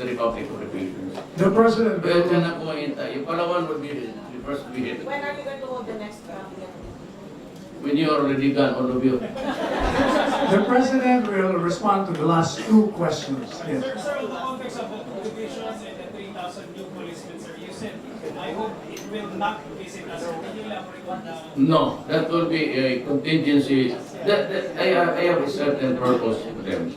the Republic of the Philippines. The President Kaya dyan will, ako mahintay. Yung palawan would be the first to be hit. When are you going to hold the next cabinet? When you are already gone, all of you. the President will respond to the last two questions. Yes. Sir, sir, in the context of the prohibitions and the 3,000 new policemen, sir, you said, I hope it will not visit us. Can you elaborate on that? No, that will be a contingency. That, that, I, I have a certain purpose for them.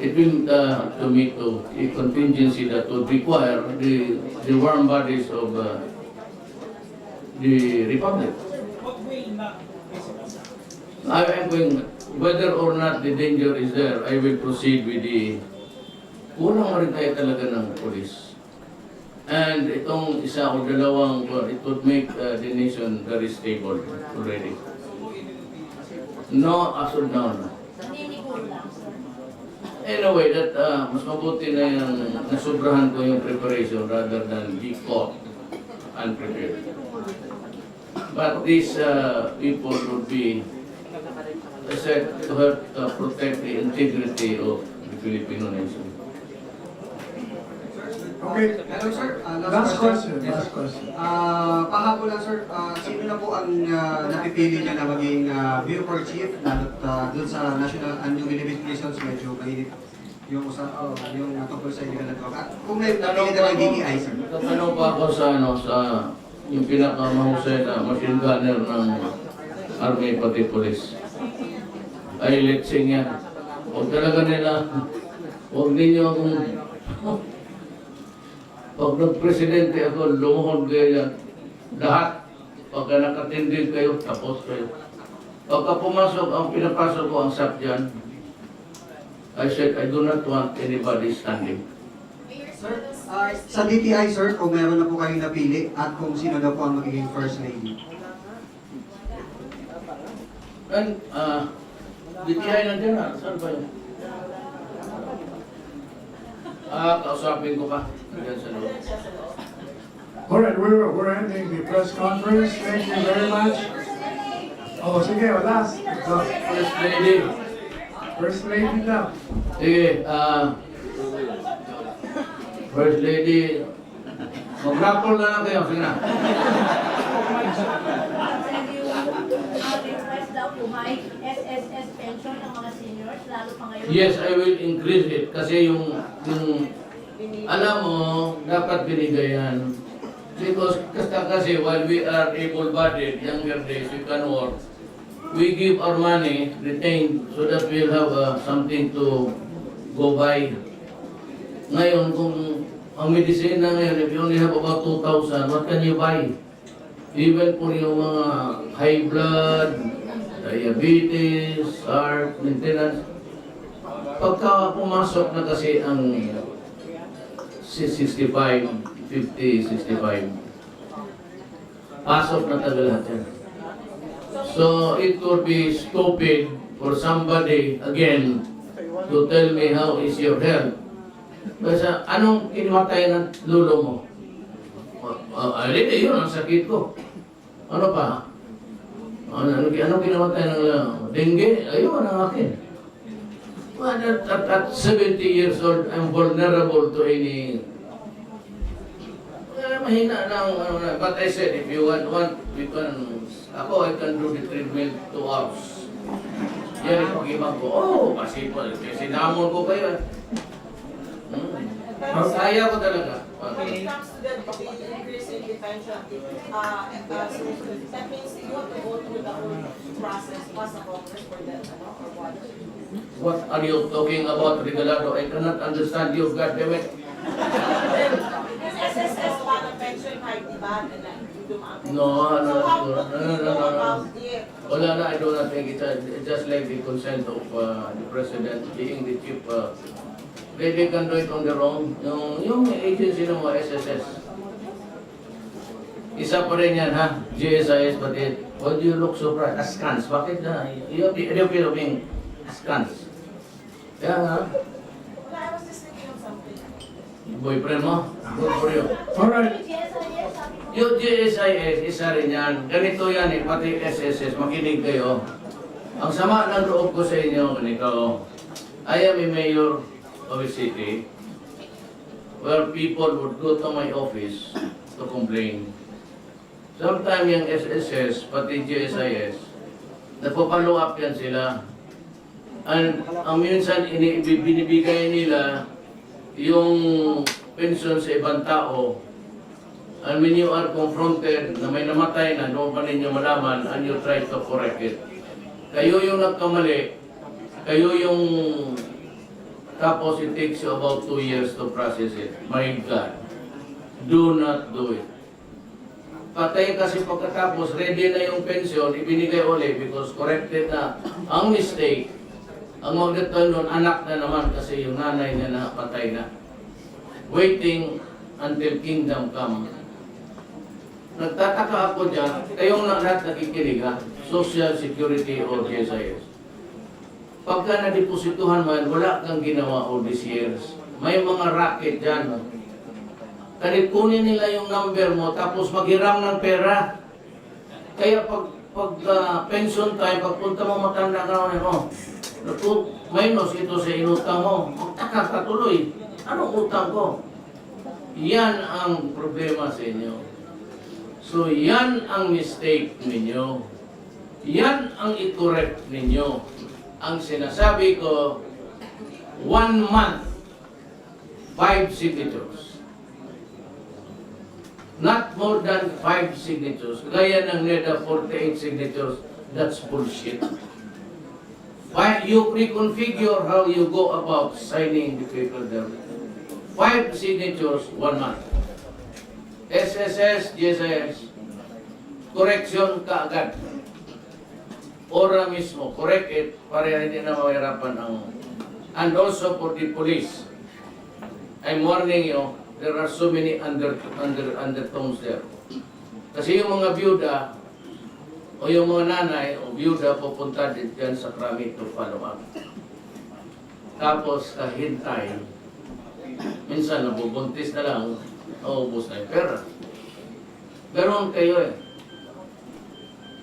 It will, uh, to meet to a contingency that would require the, the warm bodies of, uh, the Republic. I am going, whether or not the danger is there, I will proceed with the, kulang mo rin tayo talaga ng police. And itong isa o dalawang, it would make uh, the nation very stable already. No, as of now, no. Anyway, that, uh, mas mabuti na yung nasubrahan ko yung preparation rather than be caught unprepared. But these uh, people would be, said, to help uh, protect the integrity of the Filipino nation. Okay, Hello sir, Uh, last question, last sir. question. Ah, pahapon lang sir, Ah, sino na po ang ah, napipili niya na maging uh, Bureau Chief lalo't uh, doon sa National and New Investigations medyo mainit yung usa oh, yung tungkol sa illegal na. At Kung may napili na ng DTI sir. Tatanong pa ako sa, ano, sa yung pinakamahusay na machine gunner ng Army pati police. Ay, let's sing yan. Huwag talaga nila, huwag ninyo akong, pag nag-presidente ako, lumuhod kayo yan. Lahat, pagka nakatindig kayo, tapos kayo. Pagka pumasok, ang pinapasok ko ang sap dyan, I said, I do not want anybody standing. Sir, ah, sa DTI sir, kung meron na po kayong napili at kung sino na po ang magiging First Lady. And, uh, DTI nandiyan na. Saan ba yun? Ah, kausapin ko pa. Nandiyan sa loob. All right, we're, we're ending the press conference. Thank you very much. Oh, sige, last. Uh, First lady. First Lady daw. Sige, ah, First lady. Mag-rapol na lang kayo. Sige na. daw po may SSS pension ng mga seniors, lalo pa ngayon. Yes, I will increase it. Kasi yung, yung alam mo, dapat binigay yan. Because kasi, while we are able-bodied, younger days, we can work. We give our money retained so that we'll have uh, something to go by. Ngayon, kung ang medisina ngayon, if you only have about 2,000, what can you buy? Even for yung mga high blood, diabetes, heart, maintenance, pagka pumasok na kasi ang 65, 50, 65, pasok na talaga lahat yan. So it would be stupid for somebody again to tell me how is your health. Kasi anong kinimatay ng lulo mo? Uh, uh, alin, yun ang sakit ko. Ano pa? Ano, ano, ano kinamatay ng uh, dengue? Ayun ang akin. Well, at, at, at 70 years old, I'm vulnerable to any... Eh, mahina lang. Ano, na. but I said, if you want, want, we can... Ako, I can do the treadmill two hours. Yan yung pag-ibang ko. Oh, masipol. Kasi sinamon ko kayo. eh. Hmm. Kaya ko talaga. When it comes to the, the increase in detention, uh, and, uh, so that means you have to go through the whole process, plus the Congress for that, ano, or what? What are you talking about, Regalado? I cannot understand you, God damn it. SSS para pension hike, di ba? And then, dumaan. No, no, So how, no, no, you no, no, no. about it? Wala na, I do not think it's, uh, it's just like the consent of uh, the president being the chief. Uh, they, they can do it on their own. Yung, yung agency ng mga SSS. Isa pa rin yan ha, GSIS, but it, why do you look so bright? Askance, bakit na? You have the idea of being askance. Kaya nga, I was just thinking of something. boyfriend mo, good for you. All right, Yes, yes, sabi ko. Yung GSIS, isa rin yan. Ganito yan eh, pati SSS, makinig kayo. Ang sama ng loob ko sa inyo, ganito. I am a mayor of where people would go to my office to complain. Sometimes yung SSS, pati GSIS, nagpapalo up yan sila. And ang minsan ini, binibigay nila yung pension sa ibang tao. And when you are confronted na may namatay na, doon pa ninyo malaman and you try to correct it. Kayo yung nagkamali, kayo yung tapos it takes you about two years to process it. My God, do not do it. Patay kasi pagkatapos, ready na yung pension, ibinigay ulit because corrected na ang mistake. Ang magdatan nun, anak na naman kasi yung nanay na patay na. Waiting until kingdom come. Nagtataka ako dyan, kayong lahat nakikinig ha, Social Security or GSIS. Pagka nadeposituhan man, wala kang ginawa all these years. May mga racket dyan. Kanit kunin nila yung number mo, tapos maghiram ng pera. Kaya pag, pag ah, pension time, pagpunta mo matanda ka na, oh, naku, minus ito sa inutang mo. Magtaka ka tuloy. Anong utang ko? Yan ang problema sa inyo. So yan ang mistake ninyo. Yan ang i-correct ninyo. Ang sinasabi ko, one month, five signatures. Not more than five signatures. Gaya ng NEDA 48 signatures, that's bullshit. Why you reconfigure how you go about signing the paper there. Five signatures, one month. SSS, GSS, correction kaagad. Ora mismo, correct it para hindi na mahirapan ang... And also for the police. I'm warning you, there are so many under, under, undertones there. Kasi yung mga byuda, o yung mga nanay, o byuda, pupunta din dyan sa krami to follow up. Tapos, kahintay, minsan nabubuntis na lang, naubos na yung pera. Ganon kayo eh.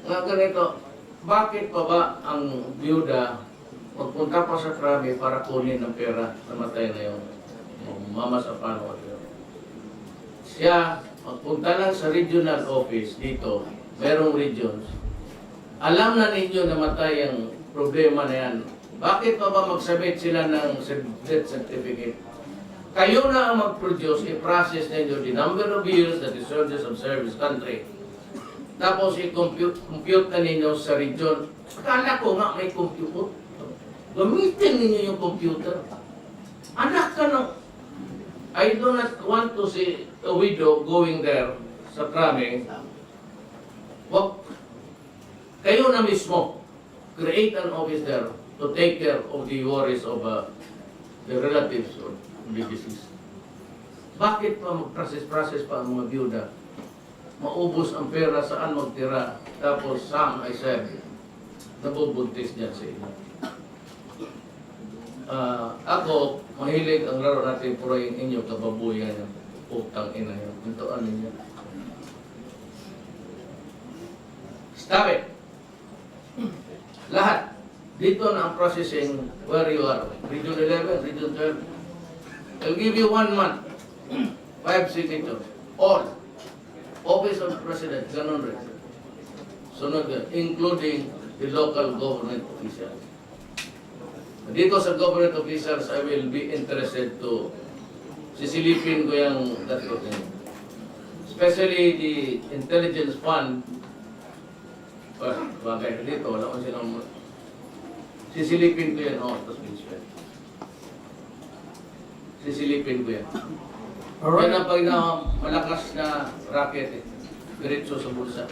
Nga ganito, bakit pa ba ang byuda magpunta pa sa krami para kunin ng pera, namatay na yung, mama sa pano. Siya, magpunta lang sa regional office dito, merong regions. Alam na ninyo na matay ang problema na yan. Bakit pa ba magsabit sila ng death certificate? Kayo na ang mag-produce, i-process ninyo the number of years that the soldiers of service country. Tapos i-compute compute na ninyo sa region. Akala ko nga may computer. Gamitin ninyo yung computer. Anak ka ng... I do not want to see a widow going there sa krami. Wag, kayo na mismo, create an office there to take care of the worries of uh, the relatives of the deceased. Bakit pa mag-process-process pa ang mga byuda? Maubos ang pera saan magtira, tapos Sam, I said, nabubuntis dyan sa inyo. Ah, ako, mahilig ang laro natin purahin inyo kababuyan yung utang ina yun. Ano niya. Stop it! Lahat. Dito na ang processing where you are. Region 11, Region 12. I'll give you one month. Five signatures. All. Office of President, yan, including the local government officials. Dito sa government officials, I will be interested to sisilipin ko yung tatlo niyo. Especially the intelligence fund. Well, bagay dito, wala ko silang... Sisilipin ko yan, oh, tapos. Sisilipin ko yan. Yan Alright, ang pag malakas na racket eh. Diretso sa bulsa.